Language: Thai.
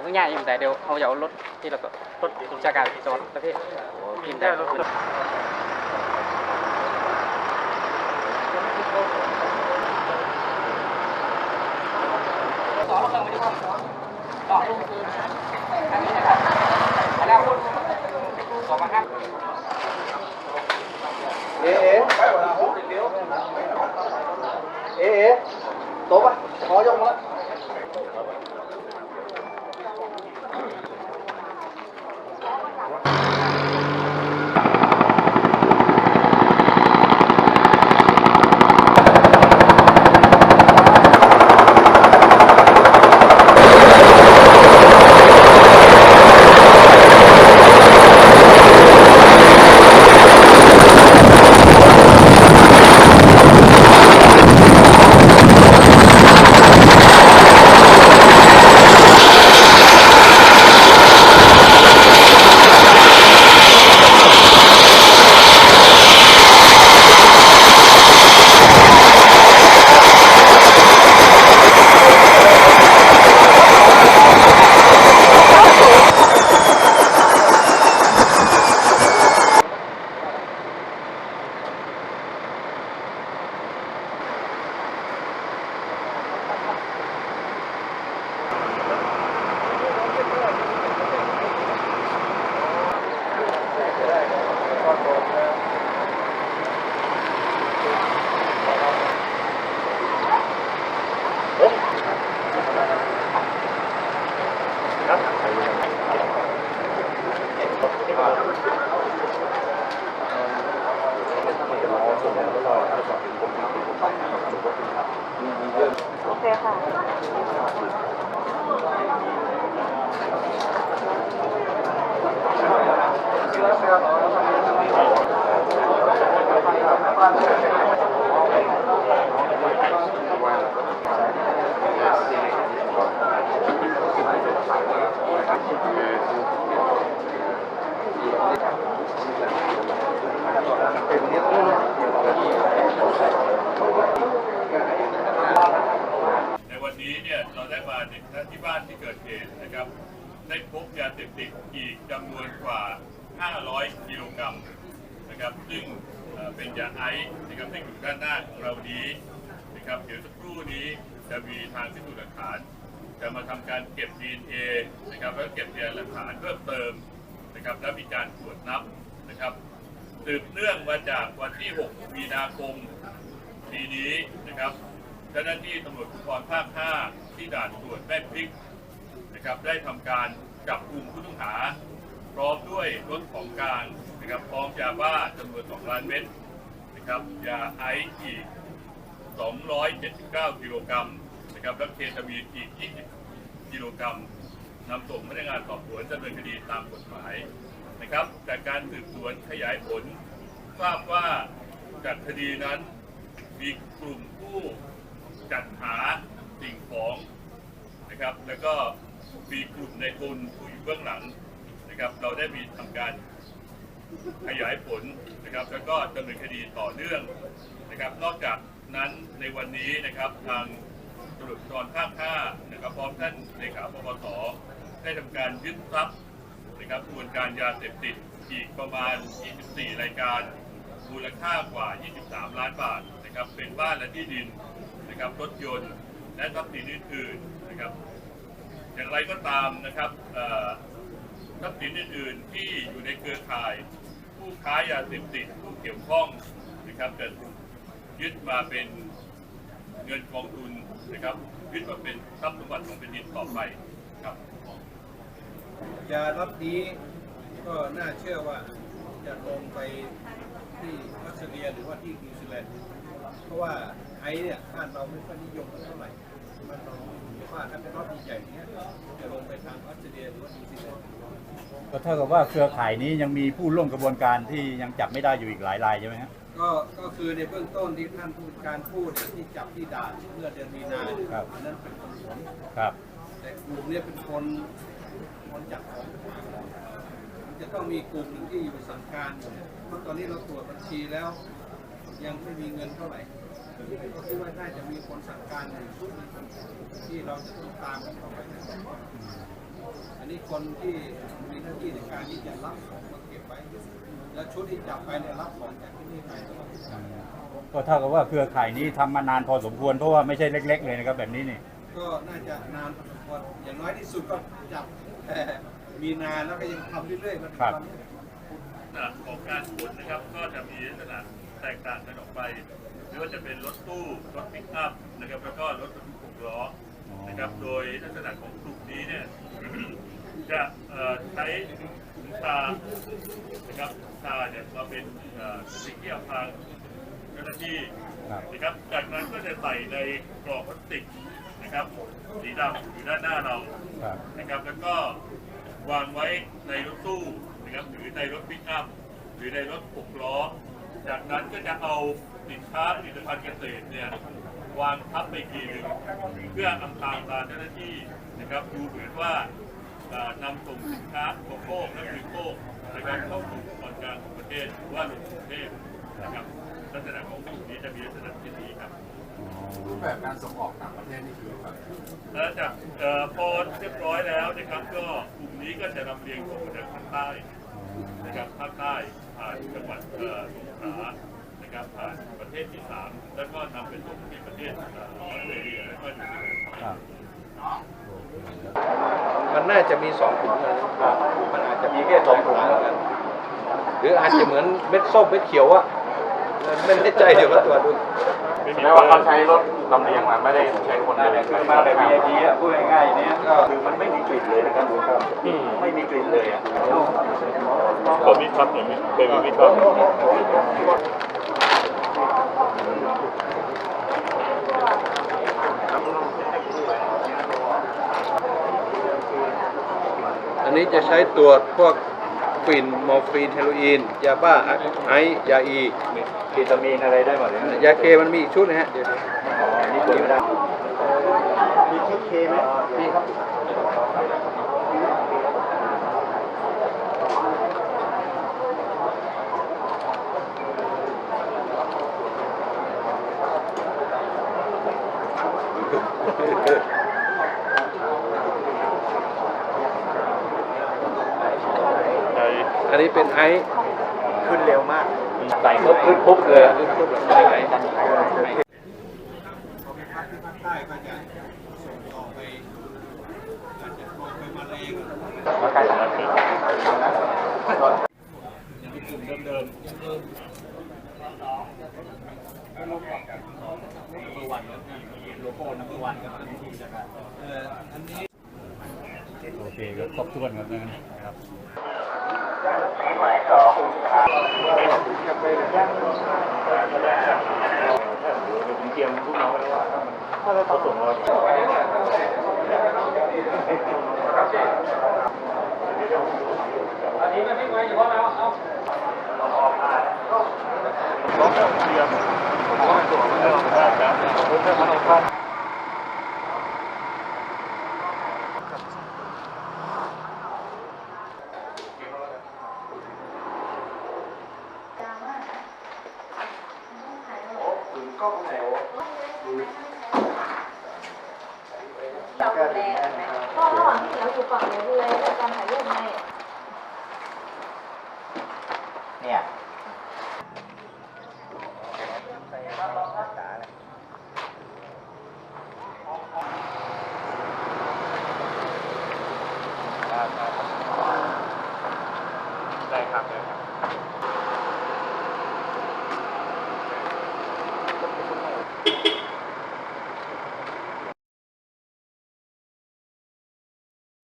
ยวเพิ่งย่างอยู่แต่เดี๋ยวเขาจะเอารถที่เราก็รถจากการจอดประเภทกินได้รถ สองเครื่องไม่ได้ว่าสองต่ออันนี้นะครับแล้วสองมาครับ เอ๊ะเอ๊ะเอ๊ะเอ๊ะโต๊ะปะขอยกมาแล้ว โอเคค่ะ ในวันนี้เนี่ยเรา ได้มาที่บ้านที่เกิดเหตุนะครับ ได้พบยาเสพติดอีกจำนวนกว่า 500 กิโลกรัมนะครับซึ่งเป็นยาไอซ์นะครับที่อยู่ด้านหน้าของเรานี้นะครับเดี๋ยวสักครู่นี้จะมีทางพิสูจน์หลักฐาน จะมาทำการเก็บ DNA นะครับแล้วเก็บพยานหลักฐานเพิ่มเติมนะครับและมีการตรวจนับนะครับสืบเนื่องมาจากวันที่ 6 มีนาคมปีนี้นะครับเจ้าหน้าที่ตำรวจภูธรภาค 5 ที่ด่านตรวจแม่พริกนะครับได้ทำการจับกลุ่มผู้ต้องหา พร้อมด้วยรถของกลางนะครับพร้อมยาบ้าจำนวน 2 ล้านเม็ดนะครับยาไอซ์อีก 279 กิโลกรัมนะครับและเคตามีนอีก 20 กิโลกรัมนำส่งพนักงานสอบสวนดำเนินคดีตามกฎหมายนะครับจากการสืบสวนขยายผลทราบว่าจากคดีนั้นมีกลุ่มผู้จัดหา นะครับ แล้วก็มีกลุ่มในทุนผู้อยู่เบื้องหลังนะครับ เราได้มีทำการขยายผลนะครับ แล้วก็ดำเนินคดีต่อเนื่องนะครับ นอกจากนั้นในวันนี้นะครับทางตำรวจภูธรภาค5นะครับพร้อมท่านเลขาปปสได้ทำการยึดทรัพย์นะครับกระบวนการยาเสพติดอีกประมาณ 24 รายการมูลค่ากว่า 23 ล้านบาทนะครับ เป็นบ้านและที่ดินนะครับรถยนต์และทรัพย์สินอื่นๆนะครับ อย่างไรก็ตามนะครับทรัพย์สินอื่นๆที่อยู่ในเครือข่าย ผู้ค้ายาเสพติดผู้เกี่ยวข้องนะครับจะยึดมาเป็นเงินกองทุนนะครับยึดมาเป็นทรัพย์สมบัติของแผ่นดินต่อไปครับยาล็อตนี้ก็น่าเชื่อว่าจะลงไปที่ออสเตรเลียหรือว่าที่นิวซีแลนด์เพราะว่าไอเนี่ยบ้านเราไม่ค่อยนิยมเท่าไหร่บ้านเรา ว่าถ้าเป็นล็อตใหญ่ๆเนี้ยจะลงไปทางออสเตรเลียหรือว่านิวซีแลนด์ก็เท่ากับว่าเครือข่ายนี้ยังมีผู้ร่วมกระบวนการที่ยังจับไม่ได้อยู่อีกหลายรายใช่ไหมฮะก็ก็คือในเบื้องต้นที่ท่านผู้การพูดเนี่ยที่จับที่ด่านเมื่อเดือนมีนาเนี่ยครับอันนั้นเป็นคนสวนครับ แต่กลุ่มเนี้เป็นคนคนจับของมันจะต้องมีกลุ่มหนึ่งที่อยู่สังการอยู่เนี่ยเพราะตอนนี้เราตรวจบัญชีแล้ว ยังไม่มีเงินเท่าไหร่ ก็คิดว่าน่าจะมีคนสั่งการอยู่ชุดหนึ่งที่เราจะต้องตามกันต่อไปนะครับอันนี้คนที่มีหน้าที่ในการที่จะรับของมาเก็บไว้ แล้วชุดที่จับไปเนี่ยรับของจากที่นี่ไปแล้วก็ก็เท่ากับว่าเครือข่ายนี้ทำมานานพอสมควรเพราะว่าไม่ใช่เล็ก ๆ เลยนะครับแบบนี้นี่ก็น่าจะนานพอสมควรอย่างน้อยที่สุดก็จับแต่มีนานแล้วก็ยังทำเรื่อยๆมันครับทำลักษณะของการขนนะครับก็จะมีลักษณะแตกต่างกันออกไป ไม่ว่าจะเป็นรถตู้รถปิกอัพนะครับแล้วก็รถบรรทุกหกล้อนะครับโดยลักษณะของกลุ่มนี้เนี่ยจะเอ่อใช้ถุงชานะครับถุงชาเนี่ยมาเป็นเอ่อสิ่งที่อำพรางเจ้าหน้าที่ครับนะครับจากนั้นก็จะใส่ในกรอบพลาสติกนะครับสีดำอยู่ด้านหน้าเราครับนะครับแล้วก็วางไว้ในรถตู้นะครับหรือในรถปิกอัพหรือในรถหกล้อ จากนั้นก็จะเอาสินค้าผลิตภัณฑ์เกษตรเนี่ยวางทับไปกทีหนึ่งเพื่ออำพรางตาเจ้าหน้าที่นะครับดูเหมือนว่านำส่งสินค้าอุปโภคและบริโภคนะครับเข้าสู่ตอนกลางของประเทศหรือว่าลงกรุงเทพนะครับลักษณะของกลุ่มนี้จะมีลักษณะเช่นนี้ครับรูปแบบการส่งออกต่างประเทศนี่คือแบบแล้วจากพอเรียบร้อยแล้วนะครับก็กลุ่มนี้ก็จะนำเรียงส่งมาจากภาคใต้นะครับภาคใต้ผ่านจังหวัดเอ่อสงขลานะครับผ่านประเทศที่สามแล้วก็นำไปส่งที่ประเทศเอ่อออสเตรเลียแล้วก็นิวซีแลนด์ ครับ มันน่าจะมีสองถุงนะมันอาจจะมีแค่สองถุงกัน หรืออาจจะเหมือนเม็ดส้มเม็ดเขียวอะไม่แน่ใจเดี๋ยวก็ตรวจดูแสดงว่าเขาใช้รถลำเลียงมาไม่ได้ใช้คนเดินมาแบบ VIP อะพูดง่ายๆเนี่ยก็คือมันไม่มีกลิ่นเลยนะครับไม่มีกลิ่นเลยอะก็มีครับอย่างนี้เป็นวิคราะห์อันนี้จะใช้ตรวจพวก ฟิน มอร์ฟีนเฮโรอีน ยาบ้าไอซ์ยาอีเคตามีนอะไรได้หมดเลยยาเคมันมีอีกชุดนะฮะเดี๋ยวอ๋อนี่ตัวไม่ได้มีชุดเคไหมมีครับ อันนี้เป็นไอซ์ขึ้นเร็วมากใส่ปุ๊บขึ้นปุ๊บเลยขึ้นปุ๊บเลยไอซ์พอไปพักที่ภาคใต้ก็จะส่งต่อไปอาจจะส่งไปมาเลย์มาใกล้สองนาทียังเป็นกลุ่มเดิมๆเอ่ออันนี้โอเคก็ครบถ้วนครับนะครับ ผมเตรียมลูกน้องไว้แล้วว่าถ้าเขาส่งเรา เรา ว่างที่เราอยู่